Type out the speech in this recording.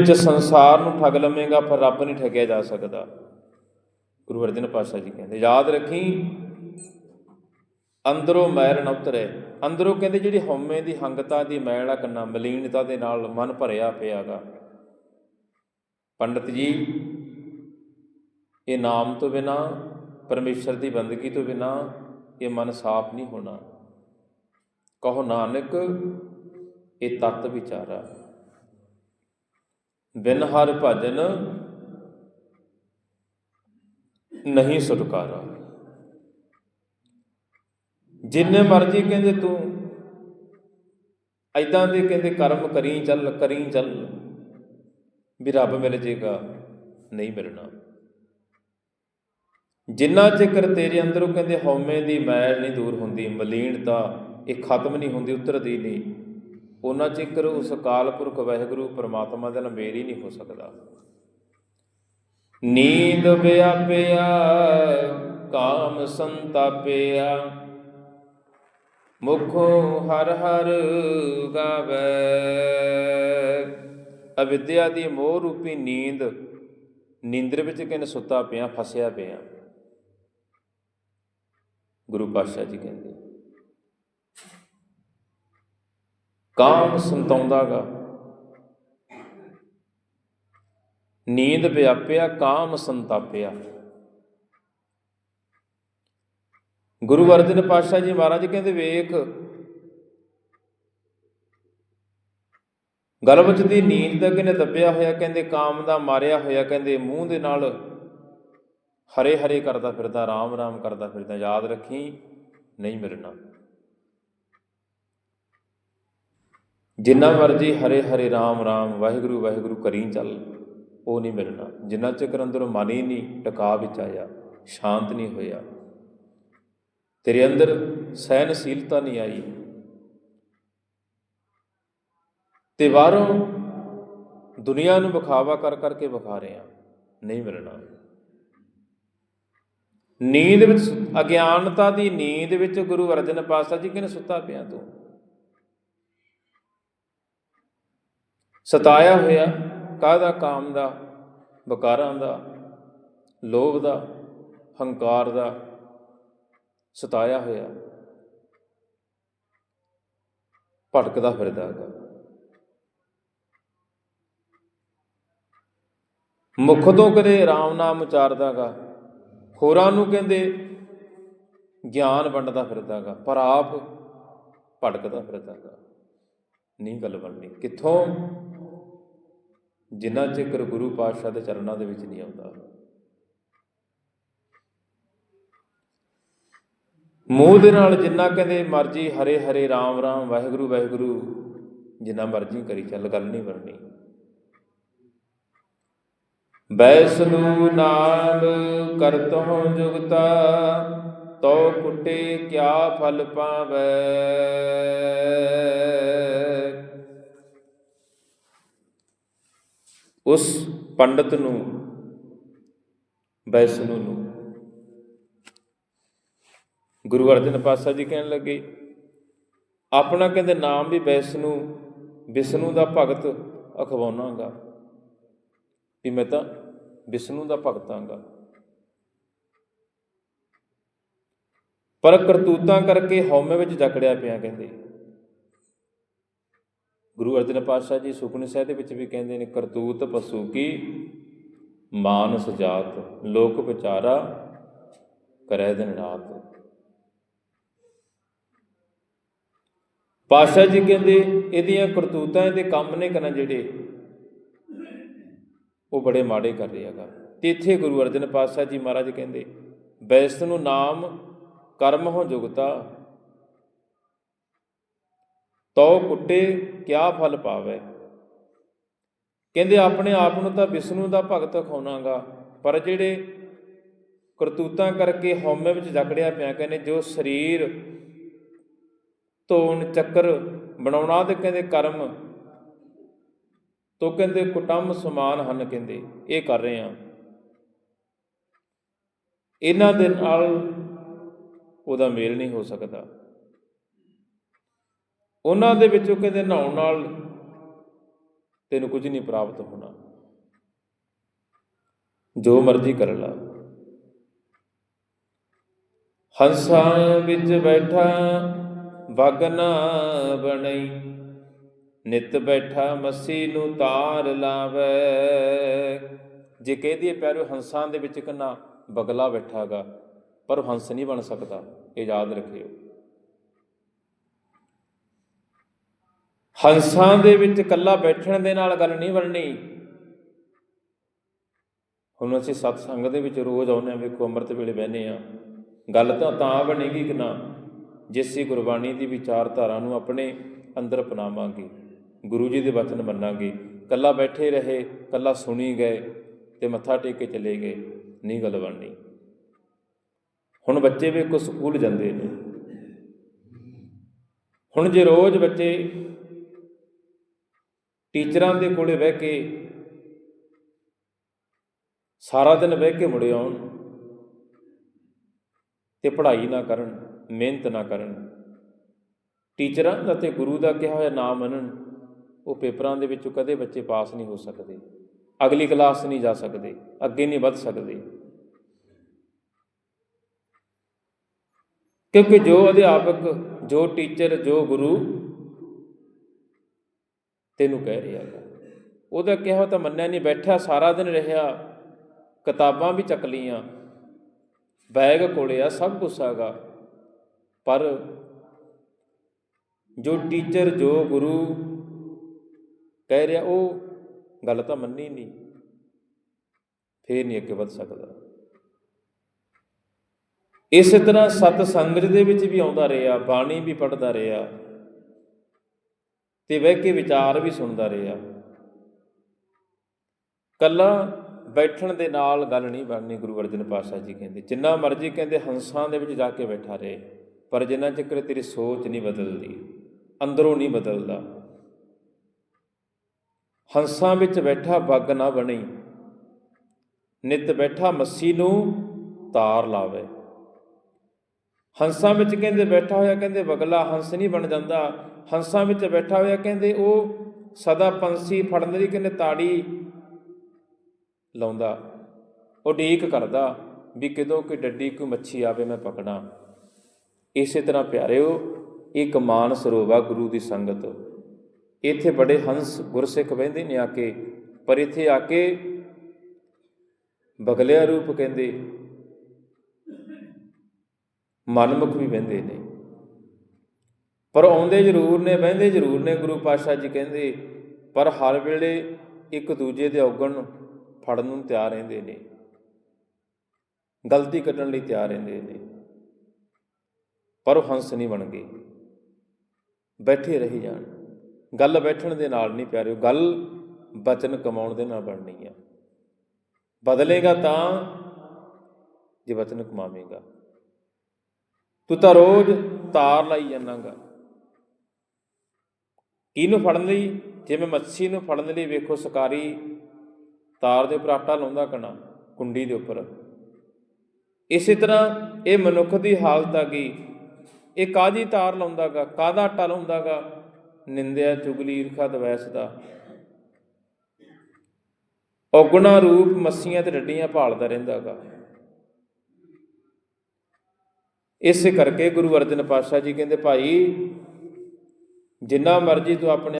ਵਿੱਚ ਸੰਸਾਰ ਨੂੰ ਠੱਗ ਲਵੇਂਗਾ, ਪਰ ਰੱਬ ਨਹੀਂ ਠੱਗਿਆ ਜਾ ਸਕਦਾ। ਗੁਰੂ ਅਰਜਨ ਪਾਤਸ਼ਾਹ ਜੀ ਕਹਿੰਦੇ, ਯਾਦ ਰੱਖੀ, ਅੰਦਰੋਂ ਮੈਲ ਨਾ ਉਤਰੇ। ਅੰਦਰੋਂ ਕਹਿੰਦੇ, ਜਿਹੜੀ ਹਉਮੈ ਦੀ ਹੰਗਤਾ, ਦੀ ਮੈਲ ਆ ਕੰਨਾ, ਮਲੀਨਤਾ ਦੇ ਨਾਲ ਮਨ ਭਰਿਆ ਪਿਆਗਾ। ਪੰਡਤ ਜੀ, ਇਹ ਨਾਮ ਤੋਂ ਬਿਨਾ, ਪਰਮੇਸ਼ਰ ਦੀ ਬੰਦਗੀ ਤੋਂ ਬਿਨਾ, ਇਹ ਮਨ ਸਾਫ਼ ਨਹੀਂ ਹੋਣਾ। ਕਹੋ, ਨਾਨਕ, ਇਹ ਤਤ ਵਿਚਾਰਾ ਬਿਨ ਹਰ ਭਜਨ ਨਹੀਂ ਛੁਟਕਾਰਾ ਜਿੰਨੇ ਮਰਜ਼ੀ ਕਹਿੰਦੇ ਤੂੰ ਐਦਾਂ ਦੇ ਕਹਿੰਦੇ ਕਰਮ ਕਰੀ ਚੱਲ ਕਰੀ ਚੱਲ, ਵੀ ਰੱਬ ਮਿਲ ਜੇਗਾ ਨਹੀਂ ਮਿਲਣਾ। ਜਿੰਨਾ ਚਿਰ ਤੇਰੇ ਅੰਦਰੋਂ ਕਹਿੰਦੇ ਹਉਮੈ ਦੀ ਮੈਲ ਨਹੀਂ ਦੂਰ ਹੁੰਦੀ, ਮਲੀਨਤਾ ਇਹ ਖਤਮ ਨਹੀਂ ਹੁੰਦੀ, ਉਤਰਦੀ ਨਹੀਂ। ਉਹਨਾਂ ਚਿਕਰ ਉਸ ਅਕਾਲ ਪੁਰਖ ਵਾਹਿਗੁਰੂ ਪਰਮਾਤਮਾ ਦਾ ਮੇਰ ਹੀ ਨਹੀਂ ਹੋ ਸਕਦਾ। ਨੀਂਦ ਵਿਆਪਿਆ, ਕਾਮ ਸੰਤਾਪਿਆ। ਮੁਖੋਂ ਹਰ ਹਰ ਗਾਵੇ। ਅਵਿਦਿਆ ਦੀ ਮੋਹ ਰੂਪੀ ਨੀਂਦ, ਨੀਂਦਰ ਵਿੱਚ ਕਿਨ ਸੁੱਤਾ ਪਿਆ, ਫਸਿਆ ਪਿਆ। ਗੁਰੂ ਪਾਤਸ਼ਾਹ ਜੀ ਕਹਿੰਦੇ ਕਾਮ ਸੰਤਾਉਂਦਾਗਾ। ਨੀਂਦ ਵਿਆਪਿਆ, ਕਾਮ ਸੰਤਾਪਿਆ। ਗੁਰੂ ਅਰਜਨ ਪਾਤਸ਼ਾਹ ਜੀ ਮਹਾਰਾਜ ਕਹਿੰਦੇ, ਵੇਖ ਗਲਵਚ ਦੀ ਨੀਂਦ ਦਾ ਕਿਨੇ ਦੱਬਿਆ ਹੋਇਆ, ਕਹਿੰਦੇ ਕਾਮ ਦਾ ਮਾਰਿਆ ਹੋਇਆ, ਕਹਿੰਦੇ ਮੂੰਹ ਦੇ ਨਾਲ ਹਰੇ ਹਰੇ ਕਰਦਾ ਫਿਰਦਾ, ਰਾਮ ਰਾਮ ਕਰਦਾ ਫਿਰਦਾ, ਯਾਦ ਰੱਖੀ, ਨਹੀਂ ਮਿਲਣਾ। ਜਿੰਨਾ ਮਰਜ਼ੀ ਹਰੇ ਹਰੇ ਰਾਮ ਰਾਮ, ਵਾਹਿਗੁਰੂ ਵਾਹਿਗੁਰੂ ਕਰੀ ਚੱਲ, ਉਹ ਨਹੀਂ ਮਿਲਣਾ। ਜਿੰਨਾ ਚਿਰ ਅੰਦਰੋਂ ਮਨ ਹੀ ਨਹੀਂ ਟਿਕਾ ਵਿੱਚ ਆਇਆ, ਸ਼ਾਂਤ ਨਹੀਂ ਹੋਇਆ। ਤੇਰੇ ਅੰਦਰ ਸਹਿਨਸ਼ੀਲਤਾ ਨਹੀਂ ਆਈ। ਤੇ ਬਾਹਰੋਂ ਦੁਨੀਆ ਨੂੰ ਵਿਖਾਵਾ ਕਰ ਕਰਕੇ ਵਿਖਾ ਰਿਹਾ ਨਹੀਂ ਮਿਲਣਾ। ਨੀਂਦ ਵਿੱਚ ਅਗਿਆਨਤਾ ਦੀ ਨੀਂਦ ਵਿੱਚ ਗੁਰੂ ਅਰਜਨ ਪਾਤਸ਼ਾਹ ਜੀ ਕਹਿੰਦੇ ਸੁੱਤਾ ਪਿਆ ਤੂੰ? ਸਤਾਇਆ ਹੋਇਆ ਕਾਹਦਾ ਕਾਮ ਦਾ ਬਕਾਰਾਂ ਦਾ, ਲੋਭ ਦਾ, ਹੰਕਾਰ ਦਾ ਸਤਾਇਆ ਹੋਇਆ। ਭਟਕਦਾ ਫਿਰਦਾ ਹੈਗਾ। ਮੁਖ ਤੋਂ ਕਦੇ RAM ਨਾਮ ਉਚਾਰਦਾਗਾ ਹੋਰਾਂ ਨੂੰ ਕਹਿੰਦੇ ਗਿਆਨ ਵੰਡਦਾ ਫਿਰਦਾਗਾ ਪਰ ਆਪ ਭਟਕਦਾ ਫਿਰਦਾਗਾ ਨਹੀਂ ਗੱਲ ਬਣਨੀ। ਕਿੱਥੋਂ ਜਿੰਨਾ ਚਿਕਰ ਗੁਰੂ ਪਾਤਸ਼ਾਹ ਦੇ ਚਰਨਾਂ ਦੇ ਵਿੱਚ ਨਹੀਂ ਆਉਂਦਾ। ਮੂੰਹ ਦੇ ਨਾਲ ਜਿੰਨਾ ਕਹਿੰਦੇ ਮਰਜ਼ੀ ਹਰੇ ਹਰੇ ਰਾਮ ਰਾਮ, ਵਾਹਿਗੁਰੂ ਵਾਹਿਗੁਰੂ, ਜਿੰਨਾ ਮਰਜ਼ੀ ਕਰੀ ਚੱਲ, ਗੱਲ ਨਹੀਂ ਬਣਨੀ। ਬੈਸਨੂ ਨਾਮ ਕਰਤਹੁ ਜੁਗਤਾ, ਤੋ ਕੁਟੇ ਕਿਆ ਫਲ ਪਾਵੈ। ਉਸ ਪੰਡਤ ਨੂੰ, ਬੈਸਨੂ ਨੂੰ। ਗੁਰੂ ਅਰਜਨ ਪਾਤਸ਼ਾਹ ਜੀ ਕਹਿਣ ਲੱਗੇ, ਆਪਣਾ ਕਹਿੰਦੇ ਨਾਮ ਵੀ ਵੈਸਨੂੰ ਵਿਸ਼ਨੂੰ ਦਾ ਭਗਤ ਅਖਵਾਉਣਾਗਾ। ਵੀ ਮੈਂ ਤਾਂ ਵਿਸ਼ਨੂੰ ਦਾ ਭਗਤਾਂਗਾ। ਪਰ ਕਰਤੂਤਾਂ ਕਰਕੇ ਹਉਮੈ ਵਿੱਚ ਜਕੜਿਆ ਪਿਆ ਕਹਿੰਦੇ। ਗੁਰੂ ਅਰਜਨ ਪਾਤਸ਼ਾਹ ਜੀ ਸੁਖਨੀ ਸਾਹਿਬ ਦੇ ਵਿੱਚ ਵੀ ਕਹਿੰਦੇ ਨੇ, ਕਰਤੂਤ ਪਸੂ ਕੀ? ਮਾਨਸ ਜਾਤ, ਲੋਕ ਵਿਚਾਰਾ ਕਰੈ ਦਿਨ ਰਾਤ। ਪਾਤਸ਼ਾਹ ਜੀ ਕਹਿੰਦੇ, ਇਹਦੀਆਂ ਕਰਤੂਤਾਂ, ਇਹਦੇ ਕੰਮ ਨੇ ਕਨਾ ਜਿਹੜੇ ਉਹ ਬੜੇ ਮਾੜੇ ਕਰ ਰਿਹਾਗਾ ਤੇ ਇੱਥੇ ਗੁਰੂ ਅਰਜਨ ਪਾਤਸ਼ਾਹ ਜੀ ਮਹਾਰਾਜ ਕਹਿੰਦੇ, ਬੈਸਤ ਨੂੰ ਨਾਮ ਕਰਮ ਹੋ ਜੁਗਤਾ ਤੋ ਕੁੱਟੇ ਕਿਆ ਫਲ ਪਾਵੇ। ਕਹਿੰਦੇ, ਆਪਣੇ ਆਪ ਨੂੰ ਤਾਂ ਵਿਸ਼ਨੂੰ ਦਾ ਭਗਤ ਖਾਉਣਾਗਾ ਪਰ ਜਿਹੜੇ ਕਰਤੂਤਾਂ ਕਰਕੇ ਹਉਮੈ ਵਿੱਚ ਜਕੜਿਆ ਪਿਆ, ਕਹਿੰਦੇ ਜੋ ਸਰੀਰ ਧੋਣ ਚੱਕਰ ਬਣਾਉਣਾ ਤੇ ਕਹਿੰਦੇ ਕਰਮ, ਤੋ ਕਹਿੰਦੇ ਕੁਟੰਬ ਸਮਾਨ ਹਨ ਕਹਿੰਦੇ, ਇਹ ਕਰ ਰਹੇ ਆ ਇਹਨਾਂ ਦੇ ਨਾਲ ਉਹਦਾ ਮੇਲ ਨਹੀਂ ਹੋ ਸਕਦਾ। ਉਹਨਾਂ ਦੇ ਵਿੱਚੋਂ ਕਹਿੰਦੇ ਨਹਾਉਣ ਨਾਲ ਤੈਨੂੰ ਕੁਝ ਨਹੀਂ ਪ੍ਰਾਪਤ ਹੋਣਾ। ਜੋ ਮਰਜ਼ੀ ਕਰ ਲਾ। ਹੰਸਾਂ ਵਿੱਚ ਬੈਠਾ ਵਗਨਾ ਬਣਈ। ਨਿਤ ਬੈਠਾ ਮੱਸੀ ਨੂੰ ਤਾਰ ਲਾਵੇ। ਜੇ ਕਹਿ ਦਈਏ ਪਿਆਰਿਓ ਹੰਸਾਂ ਦੇ ਵਿੱਚ ਕੰਨਾ ਬਗਲਾ ਬੈਠਾਗਾ, ਪਰ ਹੰਸ ਨਹੀਂ ਬਣ ਸਕਦਾ, ਇਹ ਯਾਦ ਰੱਖਿਓ। ਹੰਸਾਂ ਦੇ ਵਿੱਚ ਇਕੱਲਾ ਬੈਠਣ ਦੇ ਨਾਲ ਗੱਲ ਨਹੀਂ ਬਣਨੀ। ਹੁਣ ਅਸੀਂ ਸਤਸੰਗ ਦੇ ਵਿੱਚ ਰੋਜ਼ ਆਉਂਦੇ ਹਾਂ, ਵੇਖੋ ਅੰਮ੍ਰਿਤ ਵੇਲੇ ਬਹਿੰਦੇ ਆ ਗੱਲ ਤਾਂ ਤਾਂ ਬਣੇਗੀ ਕਿ ਨਾ? ਜਿਸ ਹੀ ਗੁਰਬਾਣੀ ਦੀ ਵਿਚਾਰਧਾਰਾ ਨੂੰ ਆਪਣੇ ਅੰਦਰ ਅਪਣਾਵਾਂਗੇ, ਗੁਰੂ ਜੀ ਦੇ ਵਚਨ ਮੰਨਾਂਗੇ। ਕੱਲਾ ਬੈਠੇ ਰਹੇ ਕੱਲਾ ਸੁਣੀ ਗਏ ਤੇ ਮੱਥਾ ਟੇਕ ਕੇ ਚਲੇ ਗਏ, ਨਹੀਂ ਗੱਲ ਬਣਨੀ। ਹੁਣ ਬੱਚੇ ਵੇਖੋ ਸਕੂਲ ਜਾਂਦੇ ਨੇ। ਹੁਣ ਜੇ ਰੋਜ਼ ਬੱਚੇ ਟੀਚਰਾਂ ਦੇ ਕੋਲੇ ਬਹਿ ਕੇ ਸਾਰਾ ਦਿਨ ਬਹਿ ਕੇ ਮੁੜੇ ਆਉਣ ਤੇ ਪੜ੍ਹਾਈ ਨਾ ਕਰਨ, ਮਿਹਨਤ ਨਾ ਕਰਨ। ਟੀਚਰਾਂ ਦਾ ਤੇ ਗੁਰੂ ਦਾ ਕਿਹਾ ਹੋਇਆ ਨਾ ਮੰਨਣ, ਉਹ ਪੇਪਰਾਂ ਦੇ ਵਿੱਚੋਂ ਕਦੇ ਬੱਚੇ ਪਾਸ ਨਹੀਂ ਹੋ ਸਕਦੇ। ਅਗਲੀ ਕਲਾਸ ਨਹੀਂ ਜਾ ਸਕਦੇ, ਅੱਗੇ ਨਹੀਂ ਵੱਧ ਸਕਦੇ। ਕਿਉਂਕਿ ਜੋ ਅਧਿਆਪਕ, ਜੋ ਟੀਚਰ, ਜੋ ਗੁਰੂ ਤੈਨੂੰ ਕਹਿ ਰਿਹਾ ਹੈ ਉਹਦਾ ਕਿਹਾ ਤਾਂ ਮੰਨਿਆ ਨਹੀਂ ਬੈਠਾ ਸਾਰਾ ਦਿਨ ਰਿਹਾ, ਕਿਤਾਬਾਂ ਵੀ ਚੱਕ ਲੀਆਂ ਬੈਗ ਕੋਲੇ ਆ, ਸਭ ਕੁਛ ਹੈਗਾ। ਪਰ ਜੋ ਟੀਚਰ, ਜੋ ਗੁਰੂ ਕਹਿ ਰਿਹਾ, ਉਹ ਗੱਲ ਤਾਂ ਮੰਨੀ ਨਹੀਂ। ਫੇਰ ਨਹੀਂ ਅੱਗੇ ਵੱਧ ਸਕਦਾ। ਇਸੇ ਤਰ੍ਹਾਂ ਸਤ ਸੰਗਤ ਦੇ ਵਿੱਚ ਵੀ ਆਉਂਦਾ ਰਿਹਾ, ਬਾਣੀ ਵੀ ਪੜ੍ਹਦਾ ਰਿਹਾ। ਤੇ ਬਹਿ ਕੇ ਵਿਚਾਰ ਵੀ ਸੁਣਦਾ ਰਿਹਾ। ਕੱਲਾ ਬੈਠਣ ਦੇ ਨਾਲ ਗੱਲ ਨਹੀਂ ਬਣਨੀ ਗੁਰੂ ਅਰਜਨ ਪਾਤਸ਼ਾਹ ਜੀ ਕਹਿੰਦੇ। ਜਿੰਨਾ ਮਰਜ਼ੀ ਕਹਿੰਦੇ, ਹੰਸਾਂ ਦੇ ਵਿੱਚ ਜਾ ਕੇ ਬੈਠਾ ਰਹੇ, ਪਰ ਜਿੰਨਾ ਚਿਰ ਤੇਰੀ ਸੋਚ ਨਹੀਂ ਬਦਲਦੀ, ਅੰਦਰੋਂ ਨਹੀਂ ਬਦਲਦਾ। ਹੰਸਾਂ ਵਿੱਚ ਬੈਠਾ ਬੱਗ ਨਾ ਬਣੀ, ਨਿਤ ਬੈਠਾ ਮੱਸੀ ਨੂੰ ਤਾਰ ਲਾਵੇ। ਹੰਸਾਂ ਵਿੱਚ ਕਹਿੰਦੇ ਬੈਠਾ ਹੋਇਆ, ਕਹਿੰਦੇ ਬਗਲਾ ਹੰਸ ਨਹੀਂ ਬਣ ਜਾਂਦਾ ਹੰਸਾਂ ਵਿੱਚ ਬੈਠਾ ਹੋਇਆ ਕਹਿੰਦੇ ਉਹ ਸਦਾ ਪੰਛੀ ਫੜਨ ਦੀ ਕਹਿੰਦੇ ਤਾੜੀ ਲਾਉਂਦਾ। ਉਡੀਕ ਕਰਦਾ ਵੀ ਕਿਦੋਂ ਕੋਈ ਡੱਡੀ ਕੋਈ ਮੱਛੀ ਆਵੇ ਮੈਂ ਪਕੜਾਂ। ਇਸੇ ਤਰ੍ਹਾਂ ਪਿਆਰਿਓ ਇੱਕ ਮਾਨ ਸਰੋਵਾ ਗੁਰੂ ਦੀ ਸੰਗਤ। ਇੱਥੇ ਬੜੇ ਹੰਸ ਗੁਰਸਿੱਖ ਬਹਿੰਦੇ ਨੇ ਆ ਕੇ, ਪਰ ਇੱਥੇ ਆ ਕੇ ਬਗਲਿਆ ਰੂਪ ਕਹਿੰਦੇ, ਮਨਮੁਖ ਵੀ ਬਹਿੰਦੇ ਨੇ। ਪਰ ਆਉਂਦੇ ਜ਼ਰੂਰ ਨੇ, ਬਹਿੰਦੇ ਜ਼ਰੂਰ ਨੇ ਗੁਰੂ ਪਾਤਸ਼ਾਹ ਜੀ ਕਹਿੰਦੇ, ਪਰ ਹਰ ਵੇਲੇ ਇੱਕ ਦੂਜੇ ਦੇ ਔਗਣ ਫੜਨ ਨੂੰ ਤਿਆਰ ਰਹਿੰਦੇ ਨੇ। ਗਲਤੀ ਕੱਢਣ ਲਈ ਤਿਆਰ ਰਹਿੰਦੇ ਨੇ। ਪਰ ਉਹ ਹੰਸ ਨਹੀਂ ਬਣ ਗਏ। ਬੈਠੇ ਰਹੀ ਜਾਣ। ਗੱਲ ਬੈਠਣ ਦੇ ਨਾਲ ਨਹੀਂ ਪਿਆਰਿਓ, ਗੱਲ ਬਚਨ ਕਮਾਉਣ ਦੇ ਨਾਲ ਬਣਨੀ ਆ। ਬਦਲੇਗਾ ਤਾਂ ਜੇ ਬਚਨ ਕਮਾਵੇਂਗਾ। ਤੂੰ ਤਾਂ ਰੋਜ਼ ਤਾਰ ਲਾਈ ਜਾਣਾਗਾ ਕਿਹਨੂੰ ਫੜਨ ਲਈ, ਜਿਵੇਂ ਮੱਛੀ ਨੂੰ ਫੜਨ ਲਈ ਵੇਖੋ ਸਕਾਰੀ ਤਾਰ ਦੇ ਉੱਪਰ ਆਟਾ ਲਾਉਂਦਾ ਕਣਾ, ਕੁੰਡੀ ਦੇ ਉੱਪਰ। ਇਸੇ ਤਰ੍ਹਾਂ ਇਹ ਮਨੁੱਖ ਦੀ ਹਾਲਤ ਆ ਗਈ। ਇਹ ਕਾਦੀ ਤਾਰ ਲਾਉਂਦਾਗਾ ਕਾਦਾ ਆਟਾ ਲਾਉਂਦਾਗਾ? ਨਿੰਦਿਆ, ਚੁਗਲੀ, ਈਰਖਾ, ਦਵੈਸ ਦਾ। ਔਗਣਾ ਰੂਪ ਮੱਸੀਆਂ ਤੇ ਡੱਡੀਆਂ ਭਾਲਦਾ ਰਹਿੰਦਾਗਾ। ਇਸੇ ਕਰਕੇ ਗੁਰੂ ਅਰਜਨ ਪਾਤਸ਼ਾਹ ਜੀ ਕਹਿੰਦੇ, ਭਾਈ ਜਿੰਨਾ ਮਰਜ਼ੀ ਤੂੰ ਆਪਣੇ